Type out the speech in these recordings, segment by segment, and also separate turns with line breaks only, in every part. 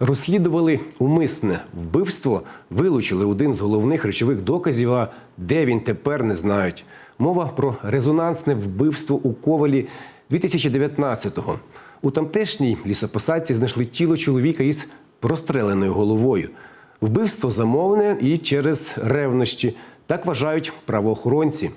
Розслідували умисне вбивство, вилучили один з головних речових доказів. А де він тепер не знають. Мова про резонансне вбивство у Ковалі 2019-го. У тамтешній лісопосадці знайшли тіло чоловіка із простреленою головою. Вбивство замовне і через ревнощі. Так вважають правоохоронці.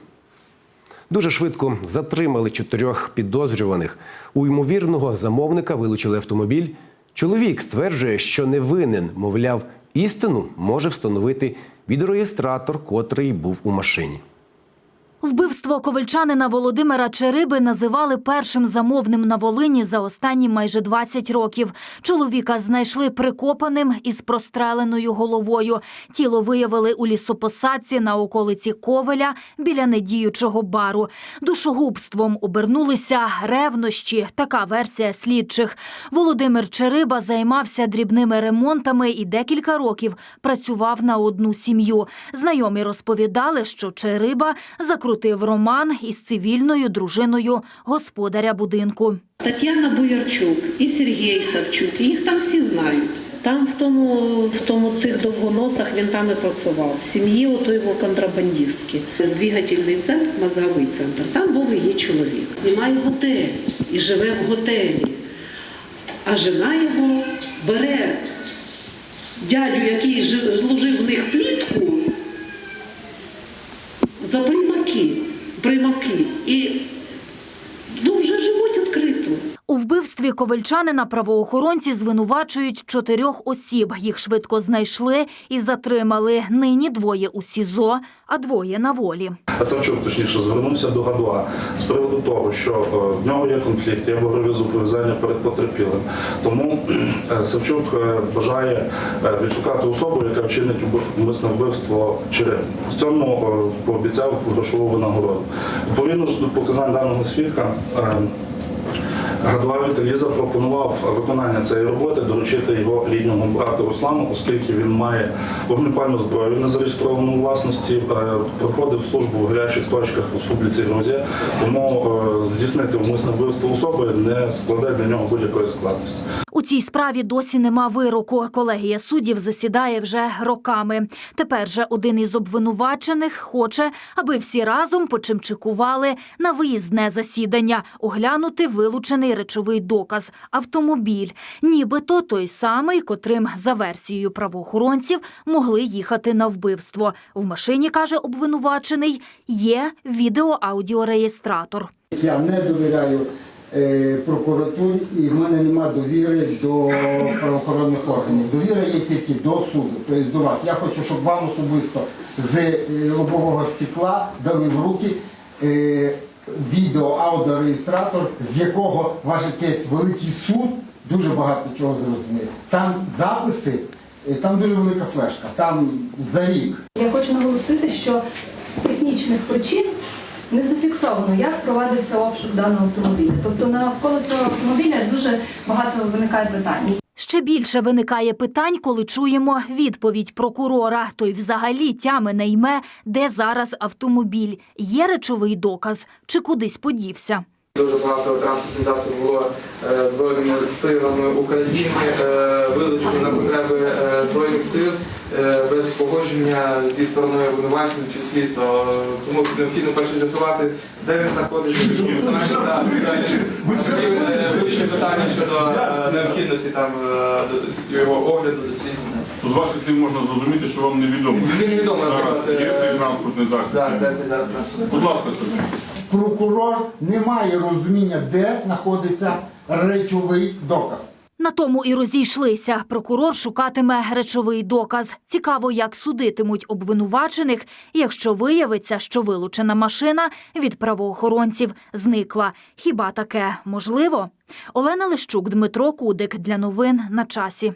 Дуже швидко затримали чотирьох підозрюваних. У ймовірного замовника вилучили автомобіль. Чоловік стверджує, що не винен, мовляв, істину може встановити відеореєстратор, котрий був у машині.
Вбивство ковальчанина Володимира Чериби називали першим замовним на Волині за останні майже 20 років. Чоловіка знайшли прикопаним із простреленою головою. Тіло виявили у лісопосадці на околиці Ковеля біля недіючого бару. Душогубством обернулися ревнощі. Така версія слідчих. Володимир Чериба займався дрібними ремонтами і декілька років працював на одну сім'ю. Знайомі розповідали, що Чериба закрутив роман із цивільною дружиною господаря будинку.
Тетяна Боярчук і Сергій Савчук, їх там всі знають. Там в тому, в тому тих довгоносах він там і працював. В сім'ї отої його контрабандистки. Двигательний центр, мозговий центр. Там був її чоловік. Знімає готель і живе в готелі. А жена його бере дядю, який
У вбивстві ковальчанина правоохоронці звинувачують чотирьох осіб. Їх швидко знайшли і затримали. Нині двоє у СІЗО, а двоє на волі.
Савчук, точніше, звернувся до Гадуа з приводу того, що е, в нього є конфлікт, є боргові зобов'язання перед потерпілим. Тому е, Савчук е, бажає відшукати особу, яка вчинить умисне вбивство Череп. В цьому пообіцяв грошову винагороду. Відповідно ж до показань даного свідка. Гадуа Віталій запропонував виконання цієї роботи доручити його рідному брату Руслану, оскільки він має вогнепальну зброю не зареєстровану у власності, е, проходив службу в гарячих точках в Республіці Грузія, тому е, здійснити умисне вбивство особи не складе для нього будь-якої складності.
Цій справі досі нема вироку. Колегія суддів засідає вже роками. Тепер же один із обвинувачених хоче, аби всі разом почимчикували на виїзне засідання, оглянути вилучений речовий доказ – автомобіль. Нібито той самий, котрим, за версією правоохоронців, могли їхати на вбивство. В машині, каже обвинувачений, є відеоаудіореєстратор.
Я не довіряю прокуратурі і в мене нема довіри до правоохоронних органів. Довіра є тільки до суду, тобто до вас. Я хочу, щоб вам особисто з е, лобового стекла дали в руки е, відео, аудіореєстратор, з якого ваша честь великий суд дуже багато чого зрозуміє. Там записи, е, там дуже велика флешка, там за рік.
Я хочу наголосити, що з технічних причин не зафіксовано, як провадився обшук даного автомобіля. Тобто навколо цього автомобіля дуже багато виникає питань.
Ще більше виникає питань, коли чуємо відповідь прокурора. Той взагалі тями не йме, де зараз автомобіль. Є речовий доказ чи кудись подівся.
Дуже багато транспортних засобів було е, збройними силами України е, вилучено на потреби е, збройних сил погодження зі стороною обвинувачення чи слідства. Тому необхідно перше з'ясувати, де він знаходиться. Е, питання щодо е, необхідності там е, його огляду дослідження.
З ваших слів можна зрозуміти, що вам невідомо.
Мені невідомо,
Зараз є цей транспортний
Так,
засіб.
це зараз.
Будь ласка, скажіть.
Прокурор не має розуміння, де знаходиться речовий доказ.
На тому і розійшлися. Прокурор шукатиме речовий доказ. Цікаво, як судитимуть обвинувачених, якщо виявиться, що вилучена машина від правоохоронців зникла. Хіба таке можливо? Олена Лещук, Дмитро Кудик для новин на часі.